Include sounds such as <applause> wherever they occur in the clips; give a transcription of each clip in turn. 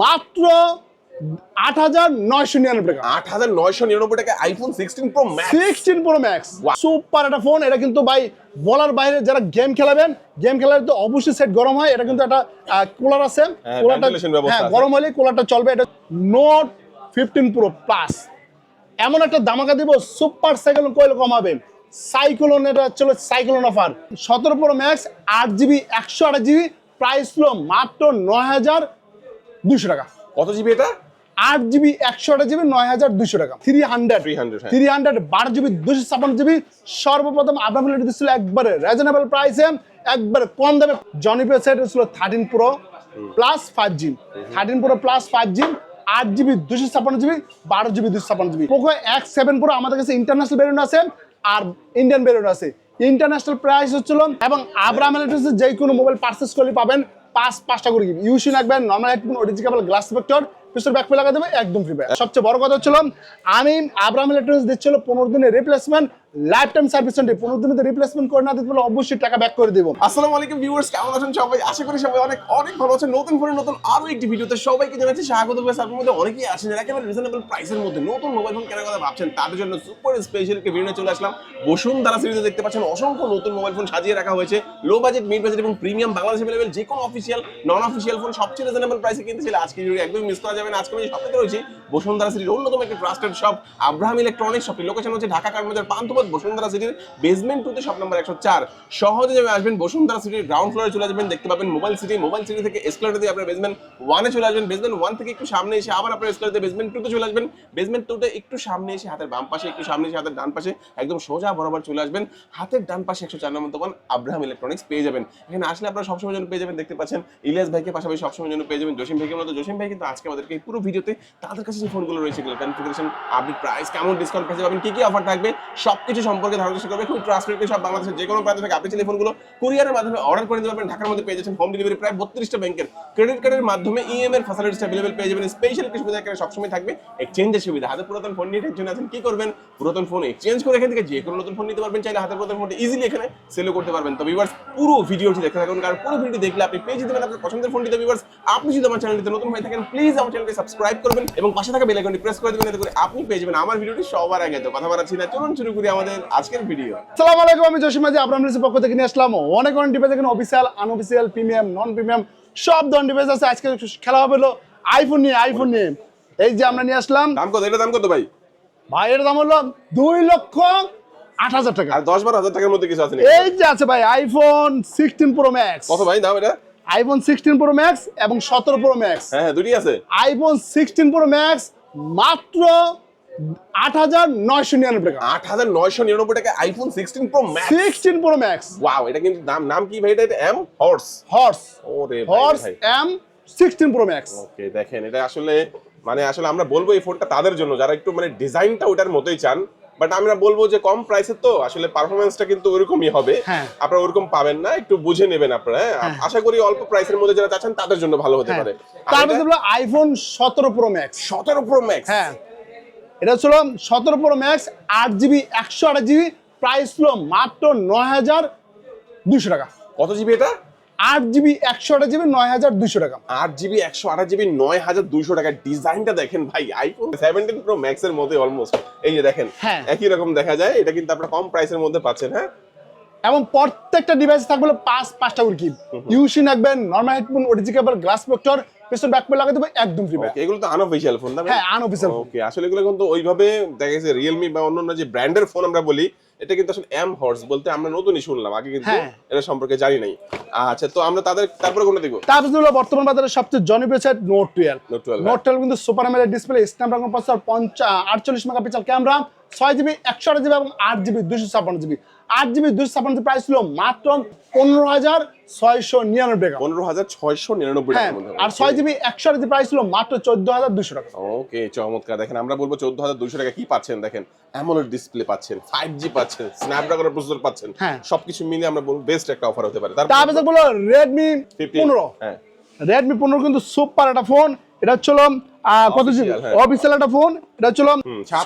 মাত্র আট হাজার নয়শো নিরানব্বই টাকা। আট হাজার নয়শো নিরানব্বই টাকা iPhone sixteen pro max sixteen pro max super একটা ফোন এটা কিন্তু ভাই বলার বাইরে যারা গেম খেলাবেন গেম খেলার তো অবশ্যই সেট গরম হয় এটা কিন্তু একটা কুলার আছে। হ্যাঁ, কুলারটা হ্যাঁ গরম হলে কুলারটা চলবে এটা নোট ফিফটিন প্রো প্লাস এমন একটা দামাকা দিব সুপার সাইকেল কইলে কমাবে। সাইক্লোন এটা চলো সাইক্লোন অফার সতেরো প্রো ম্যাক্স আট জিবি একশো আট জিবি প্রাইস ছিল মাত্র নয় হাজার দুশো টাকা। কত জিবি এটা? আট জিবি একশো আট জিবি নয় হাজার দুশো টাকা। থ্রি হান্ড্রেড 300, হ্যাঁ। থ্রি হান্ড্রেড বারো জিবি দুশো ছাপ্পান্ন জিবি। সর্বপ্রথম আপনার দিচ্ছিল একবারে রিজনেবল প্রাইসে একবারে কম দামে। জনপ্রিয় সেট ছিল thirteen pro plus five G thirteen pro plus five G আট জিবি দুশো ছাপ্পান্ন জিবি বারো জিবি দুশো ছাপ্পান্ন GB. Poco X seven pro আমাদের কাছে ইন্টারন্যাশনাল ভেরিয়েন্ট আছে আর ইন্ডিয়ান ভেরিয়েন্ট আছে। ইন্টারন্যাশনাল প্রাইস হচ্ছিল এবং ইলেকট্রিক্সের যে কোনো মোবাইল পার্চেস করলে পাবেন। পাঁচ, পাঁচটা করে গিফট ইউসি লাগবে normal headphone original glass protector পিছনে ব্যাক লাগা দেবে, একদম ফ্রি সবচেয়ে বড় কথা হচ্ছিল আমি আব্রাহাম ইলেকট্রনিক্স দিচ্ছিল পনেরো দিনের replacement life time service centre পনেরো দিনের রিপ্লেসমেন্ট করে না দিতে পারলে অবশ্যই টাকা ব্যাক করে দিব। আসসালামু আলাইকুম ভিউয়ার্স কেমন আছেন সবাই? আশা করি সবাই অনেক অনেক ভালো আছেন। নতুন ফোনের নতুন আরও একটি ভিডিওতে সবাইকে জানাচ্ছি স্বাগত করে আপনার মধ্যে অনেকেই আছেন যারা একেবারে রিজনেবল প্রাইসের মধ্যে, নতুন মোবাইল ফোন কেনার কথা ভাবছেন, তাদের জন্য সুপার স্পেশাল একটি ভিডিও চলে আসলাম। বসুন্ধরা সিরিজে দেখতে পাচ্ছেন অসংখ্য নতুন মোবাইল ফোন সাজিয়ে রাখা হয়েছে। লো বাজেট মিড বাজেট এবং প্রিমিয়াম বাংলাদেশ অ্যাভেলেবল যে কোনো অফিসিয়াল নন অফিসিয়াল ফোন সবচেয়ে রিজনেবল প্রাইসে কিনতে চাইলে আজকে ভিডিও একদম মিস করা যাবে না। আজকে আমি সবথেকে রয়েছি, বসুন্ধরা সিটির অন্যতম একটি ট্রাস্টেড শপ আব্রাহাম ইলেকট্রনিক্স শপের লোকেশন হচ্ছে ঢাকা কারমাজার পান্থপথ বসুন্ধরা সিটির বেসমেন্ট টুতে শপ নাম্বার একশো চার। সহজে যাবে, আসবেন বসুন্ধরা সিটির গ্রাউন্ড ফ্লোরে চলে যাবেন, দেখতে পাবেন মোবাইল সিটি মোবাইল সিটি থেকে এসকেলেটর দিয়ে আপনার বেসমেন্ট ওয়ানে চলে আসবেন। বেসমেন্ট ওয়ান থেকে একটু সামনে এসে আবার আপনার এসকেলেটর বেসমেন্ট টুতে চলে আসবেন। বেসমেন্ট টুতে একটু সামনে এসে হাতের বাম পাশে, একটু সামনে এসে হাতের ডান পাশে একদম সোজা বরাবর চলে আসবেন। হাতের ডান পাশে একশো চার নম্বর দোকান আব্রাহাম ইলেকট্রনিক্স পেয়ে যাবেন। এখানে আসলে আপনারা সবসময় জন্য পেয়ে যাবেন, দেখতে পাচ্ছেন ইলিয়াস ভাইকে পাশাপাশি সবসময় জন্য পেয়ে যাবেন, জসিম ভাইকে মতো। জসিম ভাই কিন্তু আজকে আমাদেরকে এই পুরো ভিডিওতে তাদের কাছে যে ফোনগুলো রয়েছে কনফিগারেশন আপডেট প্রাইস কেমন ডিসকাউন্ট প্রাইসে পাবেন, কি কি অফার থাকবে সবকিছু সম্পর্কে ধারণা চেষ্টা করবে, খুব ট্রান্সপারেন্ট সব বাংলাদেশের যে কোনো প্রান্ত থেকে। আপনি চাইলে ফোনগুলো কুরিয়ারের মাধ্যমে অর্ডার করে দিতে পারবেন, ঢাকার মধ্যে পেয়ে যাচ্ছেন হোম ডেলিভারি প্রায় বত্রিশটা ব্যাংকের ক্রেডিট কার্ডের মাধ্যমে ইএম এর ফ্যাসিলিটিস অ্যাভেলেবল পেয়ে যাবেন। স্পেশাল কিছু সুবিধা এখানে সবসময় থাকবে এক্সচেঞ্জের সুবিধা। হাতে পুরাতন ফোন নিয়ে টেনশন আছেন, কি করবেন? পুরাতন ফোন এক্সচেঞ্জ করে এখান থেকে যে কোনো নতুন ফোন নিতে পারবেন, চাইলে হাতের পুরাতন ফোনটা ইজিলি এখানে সেলও করতে পারবেন। তো ভিউয়ার্স পুরো ভিডিওটি দেখতে থাকুন, কারণ পুরো ভিডিও দেখলে আপনি পেয়ে যেতে পারেন আপনার পছন্দের ফোনটিতে ভিউয়ার্স আপনি যদি আমার চ্যানেলটিতে নতুন হয়ে থাকেন প্লিজ আমার চ্যানেলটি সাবস্ক্রাইব করবেন এবং পাশে থাকা বেল আইকনটি প্রেস করে দিবেন, এতে করে আপনি পেয়ে যাবেন আমার ভিডিওটি সবার আগে। তো কথা বাড়াচ্ছি না, চলুন শুরু করি আমাদের আজকের ভিডিও সালাম আলাইকুম আমি জসিম ইলেকট্রিক্সের পক্ষ থেকে নিয়ে আসলাম অনেক অনেক ডিভাইস এখানে official unofficial premium non premium সব ধরনের ডিভাইস আছে। আজকে খেলা হবে হলো আইফোন নিয়ে আইফোন নিয়ে। এই যে আমরা নিয়ে আসলাম। দাম কত? এটা দাম কত ভাই? ভাইয়ের দাম হলো দুই লক্ষ আট হাজার টাকা। আর দশ বারো হাজার টাকার মধ্যে কিছু আছে এই যে আছে ভাই আইফোন সিক্সটিন প্রো ম্যাক্স কত ভাই দাম এটা? আইফোন সিক্সটিন প্রো ম্যাক্স এবং সতেরো প্রো ম্যাক্স হ্যাঁ হ্যাঁ দুটি আছে। আইফোন সিক্সটিন প্রো ম্যাক্স মাত্র আট হাজার নয়শো নিরানব্বই টাকা। আট হাজার নয়শো নিরানব্বই টাকা iPhone sixteen pro max sixteen pro max wow এটা কিন্তু নাম নাম কি ভাই এটা? এম হর্স হর্স ওরে horse M sixteen pro max okay দেখেন এটা আসলে মানে আসলে আমরা বলব এই ফোনটা তাদের জন্য যারা একটু মানে ডিজাইনটা ওটার মতোই চান। বাট আমরা বলব যে কম প্রাইসের তো আসলে পারফরমেন্সটা কিন্তু ওরকমই হবে। হ্যাঁ। আপনারা ওরকম পাবেন না একটু বুঝে নেবেন আপনারা হ্যাঁ? আশা করি অল্প প্রাইসের মধ্যে যারা চাচ্ছেন তাদের জন্য ভালো হতে পারে। তারপরে আইফোন সতেরো প্রো ম্যাক্স সতেরো প্রো ম্যাক্স হ্যাঁ। এটা ছিল সতেরো প্রো ম্যাক্স আট জিবি একশো আট জিবি প্রাইস ছিল মাত্র নয় হাজার দুশো টাকা। কত জিবি এটা? আট জিবি একশো আট জিবি নয় হাজার দুশো টাকা। আট জিবি একশো আঠাশ জিবি নয় হাজার দুশো টাকা। ডিজাইনটা দেখেন ভাই আইফোন সেভেন্টিন প্রো ম্যাক্স এর মধ্যে অলমোস্ট এই যে দেখেন হ্যাঁ। একই রকম দেখা যায়। এটা কিন্তু আপনার কম প্রাইসের মধ্যে পাচ্ছেন হ্যাঁ? এবং প্রত্যেকটা ডিভাইস থাকবে পাঁচ পাঁচটা করে কি ইউসি রাখবেন নর্মাল হেডফোন ওরিজিকেবল গ্লাস প্রোটেক্টর পেছন ব্যাক লাগাই দেবে একদম ফ্রি এগুলো তো আনঅফিসিয়াল ফোন না হ্যাঁ আনঅফিসিয়াল ওকে আসলে এগুলো কিন্তু ওইভাবে দেখা গেছে রিয়েলমি বা অন্যান্য যে ব্র্যান্ডের ফোন আমরা বলি এটা কিন্তু আসলে এম হর্স বলতে আমরা নতুনই শুনলাম আগে কিন্তু হ্যাঁ। এটা সম্পর্কে জানি নাই। আচ্ছা তো আমরা তাদের তারপরে কোনটা দেখব? তারপর হলো বর্তমান বাজারে সবচেয়ে জনপ্রিয় set note twelve Note 12, note twelve কিন্তু super AMOLED display Snapdragon processor পঞ্চা আটচল্লিশ মেগাপিক্সেল ক্যামেরা ছয় জিবি একশো আট জিবি এবং আট জিবি দুশো ছাপ্পান্ন জিবি আট জিবি দুশো ছাপ্পান্ন প্রাইস ছিল মাত্র পনেরো হাজার ছয়শো নিরানব্বই টাকা। পনেরো হাজার ছয়শো নিরানব্বই হ্যাঁ টাকার মধ্যে আর ছয় জিবি একশো আট প্রাইস ছিল মাত্র চোদ্দ হাজার দুশো টাকা। ওকে চমৎকার। দেখেন আমরা বলব চোদ্দ হাজার দুশো টাকা কি পাচ্ছেন? দেখেন অ্যামোলেড ডিসপ্লে পাচ্ছেন ফাইভ জি পাচ্ছেন স্ন্যাপড্রাগনের প্রসেসর পাচ্ছেন হ্যাঁ। সবকিছু মিলে আমরা বলব বেস্ট একটা অফার হতে পারে। তারপর তারপরে বলো রেডমি পনেরো। হ্যাঁ। রেডমি পনেরো কিন্তু সুপার একটা ফোন এটা হচ্ছিল কত জিবি? হ্যাঁ। অফিসিয়াল একটা ফোন এটা হচ্ছিল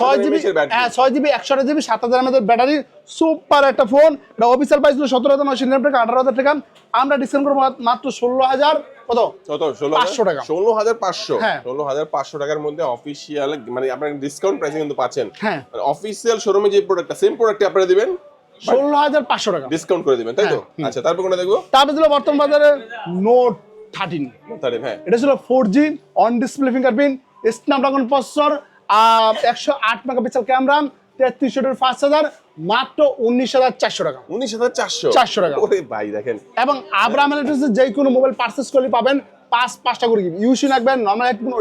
ছয় জিবি। হ্যাঁ ছয় জিবি একশো আট জিবি সাত হাজার এমএর ব্যাটারি সুপার একটা ফোন এটা অফিসিয়াল প্রাইস ছিল সতেরো হাজার নয়শো নিরানব্বই টাকা আঠারো হাজার টাকা। আমরা ডিসকাউন্ট করব মাত্র ষোলো হাজার কত? কত? ষোলো 500 টাকা। ষোলো হাজার পাঁচশো। হ্যাঁ। ষোলো হাজার পাঁচশো টাকার মধ্যে অফিসিয়াল মানে আপনার ডিসকাউন্ট প্রাইসে কিন্তু পাচ্ছেন। হ্যাঁ। অফিসিয়াল শোরুমে যে প্রোডাক্টটা সেম আপনারা দিবেন? ষোলো হাজার পাঁচশো টাকা। ডিসকাউন্ট করে দিবেন তাই তো? হ্যাঁ, আচ্ছা তারপর কোনটা দেখব? তারপরে বর্তমান বাজারে নোট থার্টিন হ্যাঁ। এটা ছিল four G on display fingerprint Snapdragon processor একশো আট মেগাপিক্সেল ক্যামেরা তেত্রিশশো পাঁচ হাজার মাত্র উনিশ হাজার চারশো টাকা। উনিশ হাজার চারশো? 400 টাকা। ওরে ভাই দেখেন। এবং আব্রাহাম ইলেকট্রনিক্সের যে কোনো মোবাইল পারচেস করলে পাবেন পাঁচ পাঁচটা করে ইউসি রাখবেন নর্মাল হেডফোন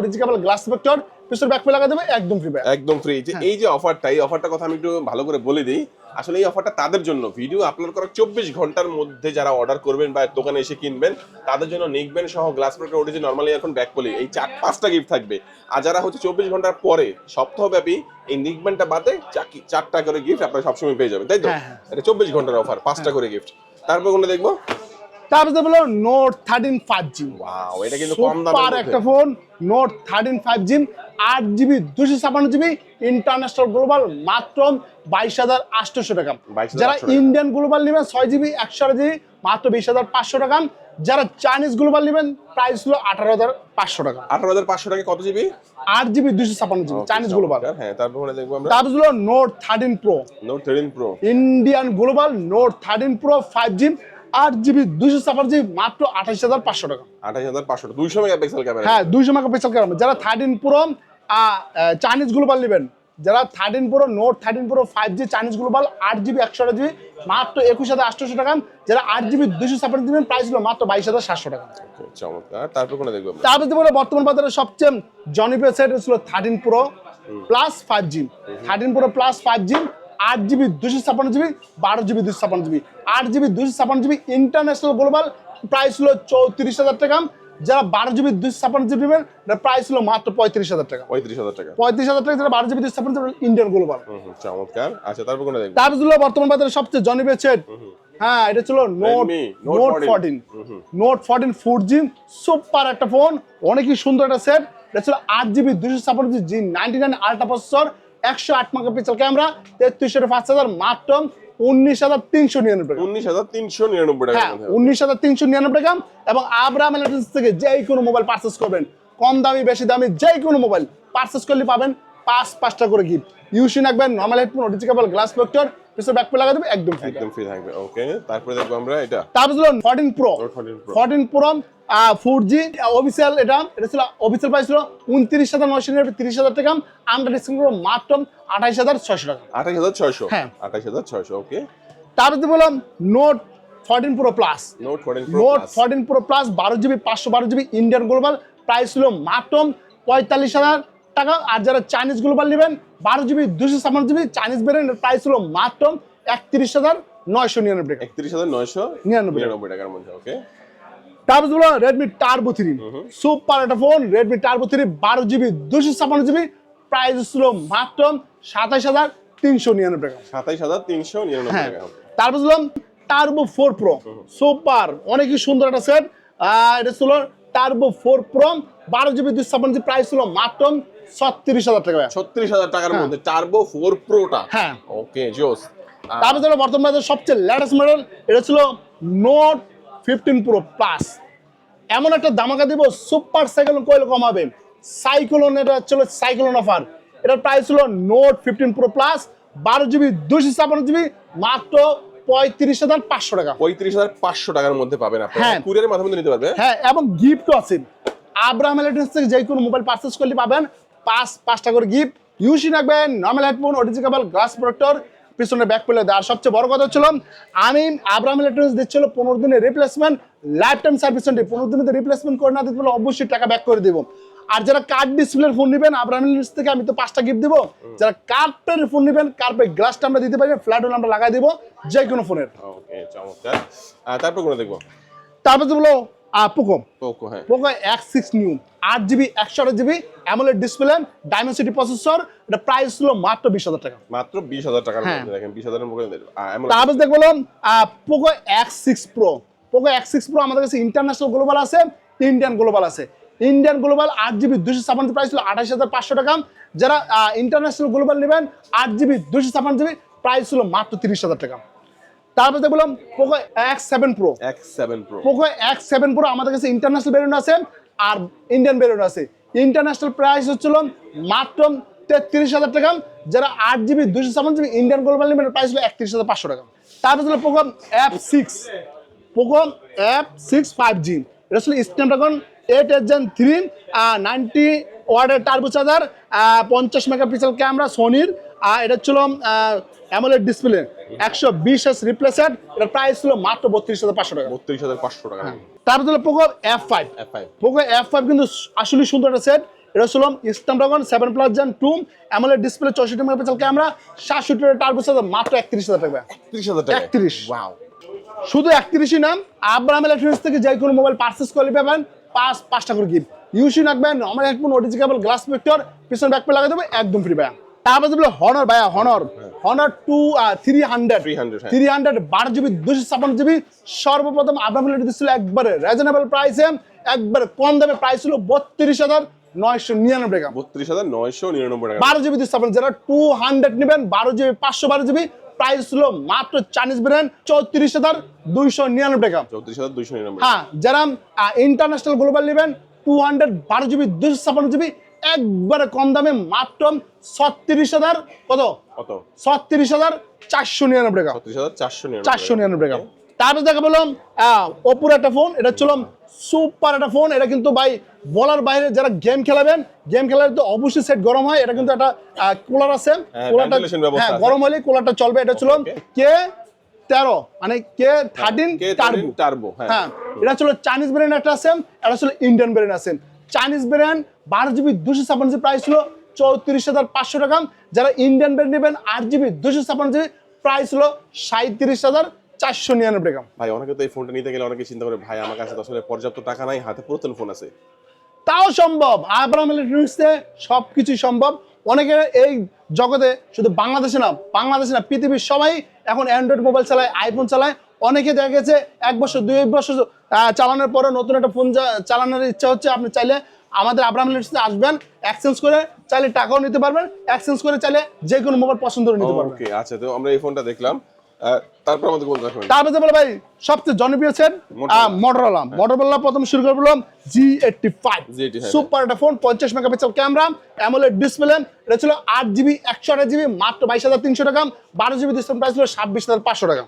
গ্লাস ভেক্টর পিছনে ব্যাক লাগা দেবে একদম ফ্রি ব্যাক একদম ফ্রি যে হ্যাঁ। এই যে অফারটা এই অফারটা কথা আমি একটু ভালো করে বলে দিই। আসলে এই অফারটা তাদের জন্য। ভিডিও আপলোড করার চব্বিশ ঘণ্টার মধ্যে যারা অর্ডার করবেন বা দোকানে এসে কিনবেন তাদের জন্য নিকবেন সহ গ্লাস প্রোডাক্ট ওটি যে নর্মালি এখন ব্যাক পলি এই চার পাঁচটা গিফট থাকবে। আর যারা হচ্ছে চব্বিশ ঘণ্টার পরে সপ্তাহব্যাপী এই নিকবেনটা বাদে চাকি- চারটা করে গিফট আপনারা সবসময় পেয়ে যাবেন তাই তো? হ্যাঁ, হ্যাঁ। এটা চব্বিশ ঘণ্টার অফার পাঁচটা করে গিফট তারপর কোনটা দেখব? তারপরে নোট থার্টিন ফাইভ জি এটা কিন্তু কম সুপার দামের একটা phone note thirteen five G আট জিবি দুশো ছাপান্ন জিবি ইন্টারন্যাশনাল গ্লোবাল মাত্র বাইশ হাজার আটশোশো টাকা। যারা ইন্ডিয়ান গ্লোবাল নেবেন ছয় জিবি একশো জিবি মাত্র বিশ হাজার পাঁচশো টাকা। যারা চাইনিজ গ্লোবাল নেবেন প্রাইস হলো আঠারো হাজার পাঁচশো টাকা। আঠারো হাজার পাঁচশো টাকা কত জিবি আট জিবি দুশো ছাপান্ন জিবি চাইনিজ গ্লোবাল হ্যাঁ তারপর কোনটা দেখব আমরা। তারপর হলো note thirteen pro note thirteen pro Indian global note thirteen pro five G আট জিবি দুশো ছাপান্ন জিবি মাত্র আঠাশ হাজার পাঁচশো টাকা। আঠাশ হাজার পাঁচশো দুইশো মেগাপিক্সেল ক্যামেরা। হ্যাঁ দুইশো মেগাপিক্সেল ক্যামেরা। যারা থার্টিন প্রো চাইনিজ গ্লোবাল নেবেন যারা thirteen pro note thirteen pro five G Chinese global আট জিবি একশো জিবি মাত্র একুশ হাজার আটশোশো টাকা। যারা আট জিবি দুশো ছাপান্ন দিবেন প্রাইস হলো মাত্র বাইশ হাজার সাতশো টাকা। চমৎকার। তারপর কোনটা দেখব তারপরে বলে বর্তমান বাজারে সবচেয়ে জনপ্রিয় সেট ছিল thirteen pro plus five G thirteen pro plus five G আট জিবি দুশো ছাপান্ন জিবি বারো জিবি দুশো ছাপান্ন জিবি। আট জিবি দুশো ছাপান্ন জিবি ইন্টারন্যাশনাল গ্লোবাল প্রাইস হলো চৌত্রিশ হাজার টাকা। যারা বারো জিবি দুশো ছাপান্ন জিবি নেবেন প্রাইস হলো মাত্র পঁয়ত্রিশ হাজার টাকা। পঁয়ত্রিশ হাজার টাকা। পঁয়ত্রিশ হাজার টাকা যারা বারো জিবি দুশো ছাপান্ন জিবি ইন্ডিয়ান গ্লোবাল চমৎকার। আচ্ছা তারপর দেখব? তারপর হলো বর্তমান বাজারে সবচেয়ে জনপ্রিয় সেট হ্যাঁ এটা ছিল note note 14 fourteen note fourteen four G super একটা ফোন অনেকই সুন্দর একটা সেট এটা ছিল আট জিবি দুশো ছাপান্ন G ninety nine ultra processor একশো আট মেগাপিক্সেল ক্যামেরা তেত্রিশশো পাঁচ হাজার মাত্র উনিশ হাজার তিনশো নিরানব্বই উনিশ হাজার তিনশো নিরানব্বই টাকা হ্যাঁ উনিশ হাজার তিনশো নিরানব্বই টাকা এবং আবরাম ইলেকট্রনিক্স থেকে যে কোনো মোবাইল পারচেস করবেন। কম দামি বেশি দামি যে কোনো মোবাইল পারচেস করলে পাবেন পাঁচ পাঁচটা করে গিফট ইউসি রাখবেন normal headphone original glass protector পিছনে ব্যাক লাগা দেবে একদম ফ্রি একদম ফ্রি থাকবে ওকে তারপরে দেখব আমরা এটা। তারপর ছিল fourteen pro 14 Pro। Fourteen pro four G official এটা এটা ছিল অফিসিয়াল প্রাইস ছিল উনত্রিশ হাজার নয়শো নিরানব্বই তিরিশ হাজার টাকা। আমরা ডিসকাউন্ট করব মাত্র আঠাইশ হাজার ছয়শো টাকা। আঠাশ হাজার ছয়শো? হ্যাঁ। আঠাশ হাজার ছয়শো ওকে তারপর বললাম note fourteen pro plus note fourteen note fourteen pro plus বারো জিবি পাঁচশো বারো জিবি ইন্ডিয়ান গ্লোবাল প্রাইস ছিল মাত্র পঁয়তাল্লিশ হাজার টাকা। আর যারা চাইনিজ গ্লোবাল নেবেন বারো জিবি দুশো ছাপ্পান্ন জিবি চাইনিজ ভেরিয়েন্টের প্রাইস ছিল মাত্র একত্রিশ হাজার নয়শো নিরানব্বই টাকা। একত্রিশ হাজার নয়শো নিরানব্বই টাকা। নিরানব্বই টাকার মধ্যে ওকে তারপর বলো রেডমি টার্বো থ্রি সুপার একটা ফোন রেডমি টার্বো থ্রি বারো জিবি দুশো ছাপ্পান্ন জিবি প্রাইস ছিল মাত্র সাতাইশ হাজার তিনশো নিরানব্বই টাকা। সাতাইশ হাজার তিনশো নিরানব্বই হ্যাঁ। টাকা। তারপর ছিলাম টার্বো ফোর প্রো সুপার অনেকই সুন্দর একটা সেট এটা ছিল টার্বো ফোর প্রো বারো জিবি দুশো ছাপ্পান্ন জিবি প্রাইস ছিল মাত্র ছত্রিশ হাজার টাকা ছত্রিশ হাজার টাকার মধ্যে টার্বো ফোর প্রোটা হ্যাঁ। ওকে জোস। তারপর ছিল বর্তমান বাজারে সবচেয়ে লেটেস্ট মডেল এটা ছিল নোট ফিফটিন প্রো প্লাস এমন একটা দামাকা দিব সুপার সাইক্লোন কইলে কমাবে সাইক্লোন এটা ছিল সাইক্লোন অফার এটার প্রাইস ছিল নোট ফিফটিন প্রো প্লাস বারো জিবি দুশো ছাপান্ন জিবি মাত্র পঁয়ত্রিশ হাজার পাঁচশো টাকা। পঁয়ত্রিশ হাজার পাঁচশো টাকার মধ্যে পাবেন আপনি হ্যাঁ। কুরিয়ারের মাধ্যমে নিতে পারবে। হ্যাঁ এবং গিফটও আছে। আব্রাহাম ইলেকট্রনিক্স থেকে যে কোনো মোবাইল পারচেস করলে পাবেন পাঁচ পাঁচটা করে গিফট ইউসি রাখবেন normal headphone original glass protector পিছনে ব্যাক পেলে দেয় আর সবচেয়ে বড় কথা ছিল আমি আব্রাহাম ইলেকট্রনিক্স দিচ্ছিল পনেরো দিনের রিপ্লেসমেন্ট লাইফ টাইম সার্ভিস পনেরো দিনের রিপ্লেসমেন্ট করে না দিতে পারলে অবশ্যই টাকা ব্যাক করে দেবো। আর যারা কার্ড ডিসপ্লের ফোন নেবেন ইলেকট্রনিক্স থেকে আমি তো পাঁচটা গিফট দেবো। যারা কার্পের ফোন নেবেন কার্পের গ্লাসটা আমরা দিতে পারি ফ্ল্যাট হলে আমরা লাগাই দেবো যে কোনো ফোনের ওকে চমৎকার তারপর কোনো দেখব? তারপর তো বলো পোকো পোকো হ্যাঁ। পোকো এক্স সিক্স নিউ আট জিবি একশো আট GB AMOLED display Dimensity processor এটা প্রাইস ছিল মাত্র বিশ হাজার টাকা। মাত্র বিশ হাজার টাকার হ্যাঁ। মধ্যে দেখেন বিশ হাজারের মধ্যে তারপর দেখব Poco X six pro Poco X six pro আমাদের কাছে ইন্টারন্যাশনাল গ্লোবাল আছে ইন্ডিয়ান গ্লোবাল আছে। ইন্ডিয়ান গ্লোবাল আট জিবি দুশো ছাপান্ন প্রাইস ছিল আঠাশ হাজার পাঁচশো টাকা। যারা ইন্টারন্যাশনাল গ্লোবাল নেবেন আট জিবি দুশো ছাপান্ন জিবি প্রাইস ছিল মাত্র তিরিশ হাজার টাকা। তারপর দেখলাম Poco X seven pro X seven pro Poco X seven pro আমাদের কাছে ইন্টারন্যাশনাল ভেরিয়েন্ট আছে আর ইন্ডিয়ান ভেরিয়েন্ট আছে। ইন্টারন্যাশনাল প্রাইস হচ্ছিল মাত্র তেত্রিশ হাজার টাকা। যারা আট জিবি দুশো ছাপ্পান্ন জিবি ইন্ডিয়ান গ্লোবাল লিমিটের প্রাইস হলো একত্রিশ হাজার পাঁচশো টাকা। তারপর ছিল Poco F six Poco F six five G এটা ছিল Snapdragon eight gen three ninety ওয়ার্ডের টার্বো চার্জার পঞ্চাশ মেগাপিক্সেল ক্যামেরা সোনির আর এটা ছিল অ্যামোলেড ডিসপ্লে একশো বিশ এস রিপ্লেসেড এটার প্রাইস ছিল মাত্র বত্রিশ হাজার পাঁচশো টাকা। বত্রিশ হাজার পাঁচশো টাকা। তারপর ছিল Poco F five Poco F five কিন্তু আসলে সুন্দর একটা সেট এটা ছিল Snapdragon seven plus gen two AMOLED display চৌষট্টি মেগাপিক্সেল ক্যামেরা সাতষট্টি টার্বো চার্জার মাত্র একত্রিশ হাজার টাকা। ত্রিশ হাজার টাকা। 31 ওয়াও শুধু একত্রিশই নাম আব্রাহাম ইলেকট্রনিক্স থেকে যে কোনো মোবাইল পার্সেস করলে পাবেন পাঁচ পাঁচটা করে গিফট ইউসি রাখবেন আমার headphone OTG cable glass protector পিছন ব্যাক পে লাগাই দেবে একদম ফ্রি ভাইয়া। তারপর দেবে হনর ভাইয়া Honor Honor two three hundred 300। Three hundred বারো জিবি দুশো ছাপ্পান্ন জিবি সর্বপ্রথম আব্রাহাম ইলেকট্রিক্স ছিল একবারে রিজনেবল প্রাইসে একবারে কম দামে প্রাইস ছিল বত্রিশ হাজার নয়শো নিরানব্বই টাকা। বত্রিশ হাজার নয়শো নিরানব্বই টাকা। বারো জিবি দুশো ছাপ্পান্ন যারা টু হান্ড্রেড নেবেন বারো জিবি পাঁচশো বারো জিবি প্রাইস ছিল মাত্র চাইনিজ ব্র্যান্ড চৌত্রিশ হাজার দুইশো নিরানব্বই টাকা। চৌত্রিশ হাজার দুইশো নিরানব্বই। হ্যাঁ যারা ইন্টারন্যাশনাল গ্লোবাল নেবেন টু হান্ড্রেড বারো জিবি দুশো ছাপ্পান্ন জিবি একবারে কম দামে মাত্র ছত্রিশ হাজার কত? কত? ছত্রিশ হাজার চারশো নিরানব্বই টাকা। ছত্রিশ হাজার চারশো চারশো নিরানব্বই টাকা। তারপরে দেখা বললাম ওপোর একটা ফোন এটা ছিল সুপার একটা ফোন। এটা কিন্তু ভাই বলার বাইরে যারা গেম খেলাবেন গেম খেলার তো অবশ্যই সেট গরম হয়। এটা কিন্তু একটা কুলার আছে। হ্যাঁ, কুলারটা হ্যাঁ গরম হলে কুলারটা চলবে। এটা ছিল কে তেরো মানে কে থার্টিন টার্বো টার্বো হ্যাঁ। হ্যাঁ এটা ছিল চাইনিজ ব্র্যান্ড একটা আছে এটা ছিল ইন্ডিয়ান ব্র্যান্ড আছে। চাইনিজ ব্র্যান্ড বারো জিবি দুশো ছাপ্পান্ন জিবি প্রাইস ছিল চৌত্রিশ হাজার পাঁচশো টাকা। যারা ইন্ডিয়ান ব্র্যান্ড নেবেন আট জিবি দুশো ছাপ্পান্ন জিবি প্রাইস হলো সাঁত্রিশ হাজার চারশো নিরানব্বই টাকা ভাই অনেকে তো এই ফোনটা নিতে গেলে অনেকে চিন্তা করে ভাই আমার কাছে তো আসলে পর্যাপ্ত টাকা নাই হাতে পুরাতন ফোন আছে। তাও সম্ভব। আব্রাহাম ইলেকট্রনিক্সে সব কিছুই সম্ভব। অনেকে এই জগতে শুধু বাংলাদেশে না বাংলাদেশে না পৃথিবীর সবাই এখন অ্যান্ড্রয়েড মোবাইল চালায় আইফোন চালায়। অনেকে দেখা গেছে এক বছর দুই বছর চালানোর পরে নতুন একটা ফোন চালানোর ইচ্ছা হচ্ছে আপনি চাইলে আমাদের আব্রাহাম ইলেকট্রনিক্সে আসবেন এক্সচেঞ্জ করে চাইলে টাকাও নিতে পারবেন এক্সচেঞ্জ করে চাইলে যে কোনো মোবাইল পছন্দ করে নিতে পারবেন। ওকে আচ্ছা তো আমরা এই ফোনটা দেখলাম। তারপর আমাদের কোন তারপরে যে বলে ভাই সবচেয়ে জনপ্রিয় সেট Motorola। মোটরোলা মোটরোলা প্রথম শুরু করে জি এইটটি ফাইভ সুপার একটা ফোন পঞ্চাশ মেগাপিক্সেল ক্যামেরা অ্যামোলেড ডিসপ্লে এটা ছিল আট জিবি একশো আঠাশ জিবি মাত্র বাইশ হাজার তিনশো টাকা বারো জিবি ডিসপ্লে প্রাইস ছিল ছাব্বিশ হাজার পাঁচশো টাকা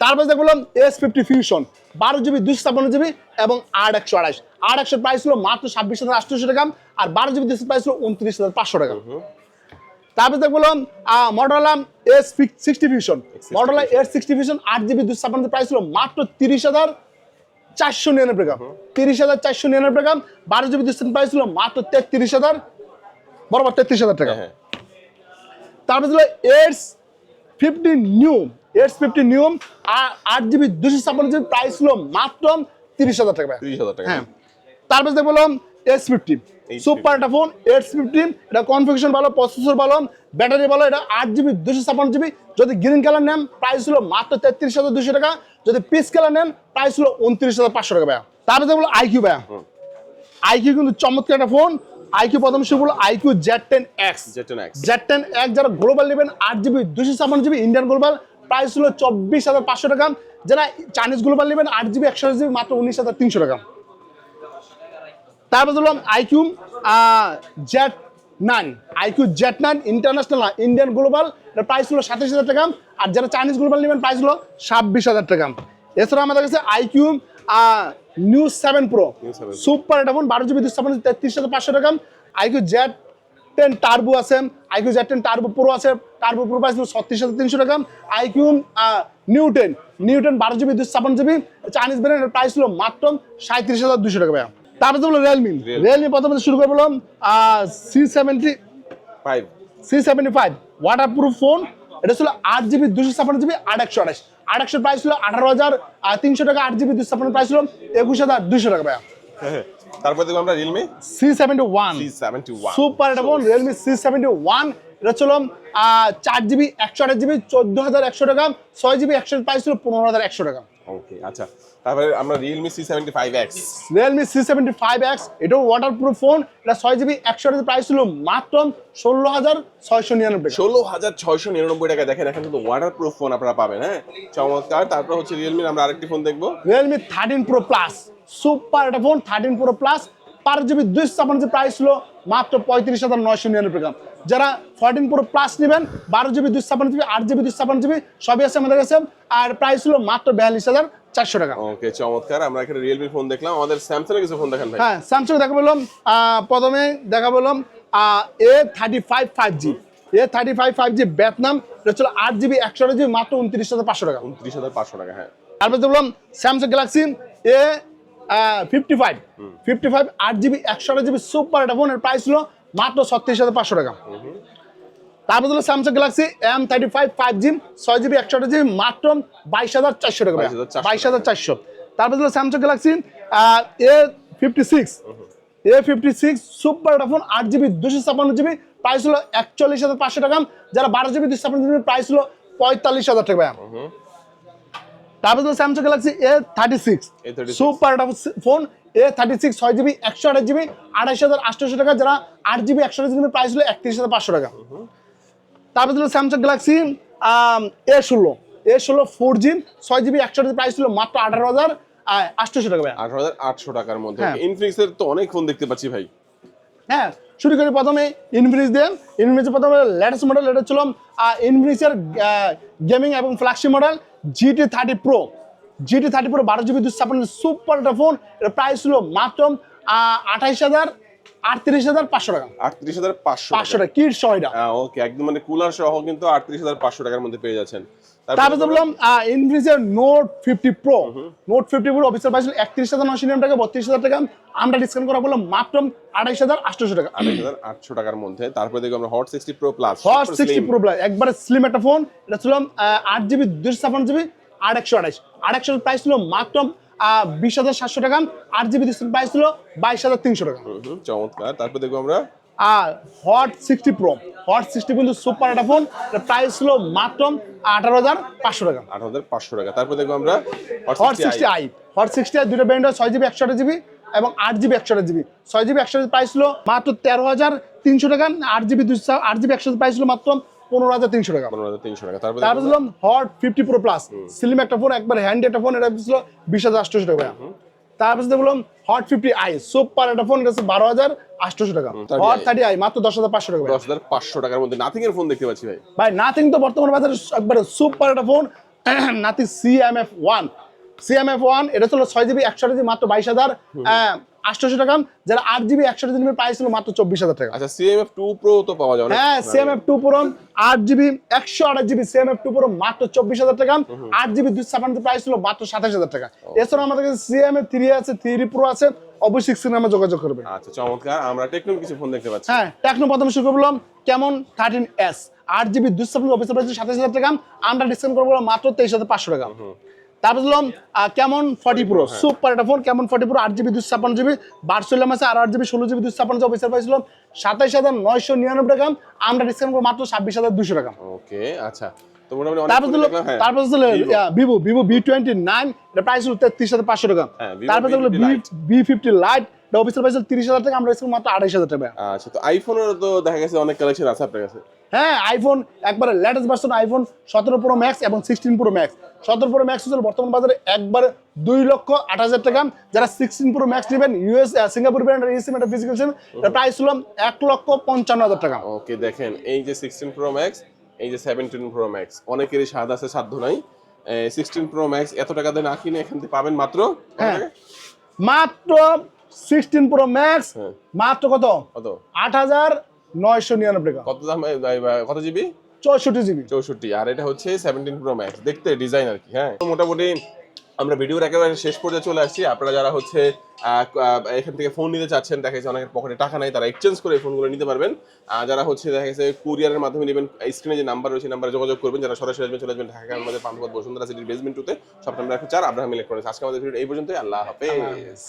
তারপর দেখলাম এস ফিফটি ফিউশন বারো জিবি দুশো ছাপ্পান্ন জিবি এবং আট একশো আড়াইশ। আট একশো প্রাইস ছিল মাত্র ছাব্বিশ হাজার আটশোশো টাকা আর বারো জিবি প্রাইস ছিল উনত্রিশ হাজার পাঁচশো টাকা তারপর দেখলাম মডেলা এস সিক্সটি ফিউশন মডেলা এস সিক্সটি ফিউশন আট জিবি দুশো ছাপ্পান্ন প্রাইস ছিল মাত্র তিরিশ হাজার চারশো নিরানব্বই টাকা। তিরিশ হাজার চারশো নিরানব্বই টাকা বারো জিবি দুশো প্রাইস ছিল মাত্র তেত্রিশ হাজার বরাবর তেত্রিশ হাজার টাকা। হ্যাঁ তারপর ছিল edge fifty new edge fifty new আট জিবি দুশো ছাপ্পান্ন জিবি প্রাইস ছিল মাত্র তিরিশ হাজার টাকা। তিরিশ হাজার টাকা। হ্যাঁ। তারপর দেখব এস ফিফটি সুপার একটা ফোন এইটস ফিফটি এটা কনফিগেশন ভালো প্রসেসর ভালো ব্যাটারি ভালো এটা আট জিবি দুশো ছাপ্পান্ন জিবি যদি গ্রিন কালার নেন প্রাইস ছিল মাত্র তেত্রিশ হাজার দুশো টাকা। যদি পিস কালার নেন প্রাইস ছিল উনত্রিশ হাজার পাঁচশো টাকা ভাইয়া। তারপর দেখব আইকিউ ভাইয়া। আইকিউ কিন্তু চমৎকার একটা ফোন আইকিউ প্রথম শুরু হলো iQOO Z ten X X Z ten এক যারা গ্লোবাল নেবেন আট জিবি দুশো ছাপ্পান্ন জিবি ইন্ডিয়ান গ্লোবাল প্রাইস হলো চব্বিশ হাজার পাঁচশো টাকা। যারা চাইনিজ গ্লোবাল নেবেন আট জিবি একশো জিবি মাত্র উনিশ হাজার তিনশো টাকা। তারপর ধরলাম iQOO Z nine iQOO Z nine international Indian global price হলো সাতাশ হাজার টাকা আর যারা চাইনিজ গ্লোবাল নেবেন প্রাইস হলো ছাব্বিশ হাজার টাকা। এছাড়া আমাদের কাছে iQOO new seven pro New 7 Pro। Super এটা ফোন বারো জিবি দুশো তেত্রিশ হাজার পাঁচশো টাকা। আইকিউ জেড টেন টার্বো আছে iQOO Z ten turbo pro আছে টার্বো প্রো প্রাইস ছত্রিশ হাজার তিনশো টাকা। IQOO new ten new ten বারো জিবি দুশো ছাপ্পান্ন জিবি চাইনিজ ব্র্যান্ডের প্রাইস ছিল মাত্র সাঁত্রিশ হাজার দুশো টাকা ভাইয়া। তারপরে তো বলো রিয়েলমি রিয়েলমি প্রথমে শুরু করে বললাম C seventy five C seventy five waterproof phone এটা ছিল আট জিবি দুশো ছাপ্পান্ন জিবি আট একশো আঠাশ। আট একশো প্রাইস ছিল আঠারো হাজার তিনশো টাকা আট জিবি দুশো ছাপ্পান্ন প্রাইস ছিল একুশ হাজার দুশো টাকা ভাইয়া। <laughs> তারপর দেখব আমরা Realme C seventy one seventy one super এটা phone Realme C seventy one এটা ছিল চার জিবি একশো আঠাশ জিবি চোদ্দ হাজার একশো টাকা ছয় জিবি একশো প্রাইস ছিল পনেরো হাজার একশো টাকা। ওকে আচ্ছা। তারপরে আমরা Realme five X Realme C seventy five X এটাও ওয়াটারপ্রুফ ফোন এটা ছয় জিবি একশো প্রাইস ছিল মাত্র ষোলো হাজার ছয়শো নিরানব্বই টাকা। ষোলো হাজার ছয়শো নিরানব্বই টাকা। দেখেন এখন কিন্তু ওয়াটারপ্রুফ ফোন আপনারা পাবেন হ্যাঁ? চমৎকার। তারপর হচ্ছে Realme আমরা আরেকটি ফোন দেখব। Realme thirteen pro plus super একটা phone thirteen pro plus per GB দুইশো ছাপান্ন জিবি প্রাইস ছিল মাত্র পঁয়ত্রিশ হাজার নয়শো নিরানব্বই টাকা যারা ফোরটিন প্রো প্লাস নেবেন বারো জিবি দুইশো ছাপান্ন জিবি আট জিবি দুইশো ছাপান্ন জিবি সবই আছে আমাদের কাছে। আর প্রাইস ছিল মাত্র বিয়াল্লিশ হাজার চারশো টাকা। ওকে চমৎকার। আমরা এখানে রিয়েলমি ফোন দেখলাম। আমাদের স্যামসাং এর কিছু ফোন দেখেন ভাই। হ্যাঁ স্যামসাং দেখা বললাম প্রথমে দেখা বললাম A thirty five five G A thirty five five G Vietnam এটা ছিল আট জিবি একশো জিবি মাত্র উনত্রিশ হাজার পাঁচশো টাকা। উনত্রিশ হাজার পাঁচশো টাকা হ্যাঁ। তারপর দেখলাম Samsung Galaxy A fifty five fifty five আট জিবি একশো জিবি সুপার একটা ফোনের প্রাইস ছিল মাত্র ছত্রিশ হাজার পাঁচশো টাকা। তারপর দিল Samsung Galaxy M thirty five five G ছয় জিবি একশো জিবি মাত্র বাইশ হাজার চারশো টাকা। বাইশ হাজার চারশো তারপর দিল Samsung Galaxy A fifty six A fifty six super একটা ফোন আট জিবি দুশো ছাপান্ন জিবি প্রাইস হলো একচল্লিশ হাজার পাঁচশো টাকা। যারা বারো জিবি দুশো ছাপান্ন জিবি প্রাইস হলো পঁয়তাল্লিশ হাজার টাকা। তারপর দিল Samsung Galaxy A thirty six super একটা ফোন এ থার্টি সিক্স ছয় জিবি একশো আঠাশ জিবি আড়াইশ হাজার আটশোশো টাকা যারা আট জিবি একশো জিবি প্রাইস হলো একত্রিশ হাজার পাঁচশো টাকা। তারপর ছিল স্যামসাং গ্যালাক্সি এ ষোলো। এ ষোলো ফোর জি ছয় জিবি একশো প্রাইস ছিল মাত্র আঠারো হাজার আটশোশো টাকা ভাইয়া। আঠারো হাজার আটশো টাকার মধ্যে। হ্যাঁ। ইনফিনিক্স এর তো অনেক ফোন দেখতে পাচ্ছি ভাই। হ্যাঁ শুরু করি প্রথমে ইনফিনিক্স দিয়ে। ইনফিনিক্সের প্রথমে লেটেস্ট মডেল এটা ছিল ইনফিনিক্সের গেমিং এবং flagship model GT thirty pro GT thirty pro বারো জিবি দুশো ছাপ্পান্ন সুপার একটা ফোন এর প্রাইস ছিল মাত্র আঠাইশ হাজার আটত্রিশ হাজার পাঁচশো টাকা। আটত্রিশ হাজার পাঁচশো পাঁচশো টাকা কিট সহ এটা ওকে একদম মানে কুলার সহ কিন্তু আটত্রিশ হাজার পাঁচশো টাকার মধ্যে পেয়ে যাচ্ছেন। তারপরে বললাম ইনফিনিক্সের note fifty pro note fifty pro অফিসের একত্রিশ হাজার নশো নিরানব্বই টাকা বত্রিশ হাজার টাকা। আমরা ডিসকাউন্ট করা বললাম মাত্র হাজার আটশোশো টাকা। হাজার আটশো টাকার মধ্যে। তারপরে দেখো আমরা hot sixty pro plus hot sixty pro plus একবারে স্লিম একটা ফোন এটা ছিল আট জিবি দুশো ছাপান্ন জিবি আট একশো আঠাইশ আট একশো প্রাইস ছিল মাত্র বিশ হাজার সাতশো টাকা। আট জিবি প্রাইস ছিল বাইশ হাজার তিনশো টাকা। চমৎকার। তারপরে দেখো আমরা। আর hot sixty pro hot sixty কিন্তু সুপার একটা ফোন প্রাইস ছিল মাত্র আঠারো হাজার পাঁচশো টাকা। আট হাজার পাঁচশো টাকা। তারপরে দেখো আমরা hot sixty I hot sixty I দুটো ব্র্যান্ড ছয় জিবি একশো জিবি এবং আট জিবি একশো জিবি। ছয় জিবি একশো প্রাইস ছিল মাত্র তেরো হাজার তিনশো টাকা। আট জিবি দুশো আট জিবি একশো প্রাইস ছিল মাত্র পনেরো হাজার তিনশো টাকা। পনেরো হাজার তিনশো টাকা। তারপরে তারপর ছিলাম hot fifty pro plus slim একটা ফোন একবার হ্যান্ড একটা ফোন এটা ছিল বিশ হাজার আটশোশো টাকা। তারপর দেখলাম হট ফিফটি আই সুপার একটা ফোন এটা বারো হাজার আটশোশো টাকা। হট থার্টি আই মাত্র দশ হাজার পাঁচশো টাকা। দশ হাজার পাঁচশো টাকার মধ্যে নাথিং এর ফোন দেখতে পাচ্ছি ভাই। ভাই নাথিং তো বর্তমান বাজারে একবারে সুপার একটা phone nothing CMF one CMF one এটা ছিল ছয় জিবি একশো জিবি মাত্র বাইশ হাজার। আটশোশো টাকা যারা আট জিবি একশো জিবি প্রাইস ছিল মাত্র চব্বিশ হাজার টাকা। আচ্ছা সিএমএফ টু প্রো তো পাওয়া অনেক। হ্যাঁ সিএমএফ টু পুরো আট জিবি একশো আঠাশ জিবি সিএমএফ টু পুরো মাত্র চব্বিশ হাজার টাকা আট জিবি দুশো ছাপান্ন প্রাইস ছিল মাত্র সাতাশ হাজার টাকা। এছাড়া আমাদের কাছে সিএমএফ থ্রি আছে থ্রি প্রো আছে অবশ্যই সিক্সটিন নামে যোগাযোগ করবে। আচ্ছা চমৎকার। আমরা টেকনোর কিছু ফোন দেখতে পাচ্ছি। হ্যাঁ টেকনো প্রথমে শুরু করলাম কেমন? থার্টিন এস আট জিবি দুশো ছাপান্ন অফিসের প্রাইস সাতাশ হাজার টাকা আমরা ডিসকাউন্ট করব মাত্র তেইশ হাজার পাঁচশো টাকা তারপর দিলাম কেমন ফর্টি প্রো? সুপার একটা ফোন কেমন ফর্টি প্রো? আট জিবি দুশো জিবি আছে আর আট জিবি ষোলো জিবি দুশো ছাপান্ন অফিসের প্রাইস ছিল সাতাইশ হাজার নয়শো নিরানব্বই টাকা আমরা ডিসকাউন্ট করব মাত্র ছাব্বিশ হাজার দুশো টাকা। ওকে আচ্ছা। তারপর Vivo Vivo B twenty nine এটা প্রাইস হলো তেত্রিশ হাজার পাঁচশো টাকা। হ্যাঁ, তারপর দেখল V50 বি ফিফটি লাইট এটা অফিসের প্রাইস তিরিশ হাজার টাকা আমরা মাত্র আড়াইশ হাজার টাকা। আচ্ছা তো আইফোনের তো দেখা গেছে অনেক কালেকশন আছে আপনার কাছে। হ্যাঁ আইফোন একবারে লেটেস্ট ভার্সন আইফোন সতেরো প্রো ম্যাক্স এবং সিক্সটিন প্রো ম্যাক্স সতেরো প্রো ম্যাক্স হচ্ছে বর্তমান বাজারে একবারে দুই লক্ষ আট হাজার টাকা। যারা সিক্সটিন প্রো ম্যাক্স নেবেন ইউএস সিঙ্গাপুর ব্র্যান্ড ইসিম একটা ফিজিক্যাল প্রাইস হলো এক লক্ষ পঞ্চান্ন হাজার টাকা। ওকে দেখেন এই যে সিক্সটিন প্রো ম্যাক্স এই যে সেভেন্টিন প্রো ম্যাক্স অনেকেরই স্বাদ আছে সাধ্য নাই। সিক্সটিন প্রো ম্যাক্স এত টাকা দিয়ে না কিনে এখান থেকে পাবেন মাত্র হ্যাঁ। মাত্র সিক্সটিন প্রো ম্যাক্স। মাত্র কত? কত? আট হাজার নয়শো নিরানব্বই টাকা। কত দাম? কত জিবি? চৌষট্টি জিবি। চৌষট্টি। আর এটা হচ্ছে সেভেন্টিন প্রো ম্যাক্স দেখতে ডিজাইন আর কি হ্যাঁ? মোটামুটি আমরা ভিডিওর একেবারে শেষ পর্যায়ে চলে আসছি। আপনারা যারা হচ্ছে এখান থেকে ফোন নিতে চাচ্ছেন দেখা গেছে অনেকের পকেটে টাকা নাই তারা এক্সচেঞ্জ করে ফোনগুলো নিতে পারবেন। যারা হচ্ছে দেখা গেছে কুরিয়ারের মাধ্যমে নেবেন স্ক্রিনে যে নাম্বার রয়েছে নাম্বারে যোগাযোগ করবেন। যারা সরাসরি আসবেন চলে আসবেন ঢাকা আমাদের পান্থপথ বসুন্ধরা সিটির বেসমেন্ট টুতে সব নাম্বার চার আব্রাহাম ইলেকট্রনিক্স। আজকে আমাদের ভিডিও এই পর্যন্তই। আল্লাহ হাফেজ।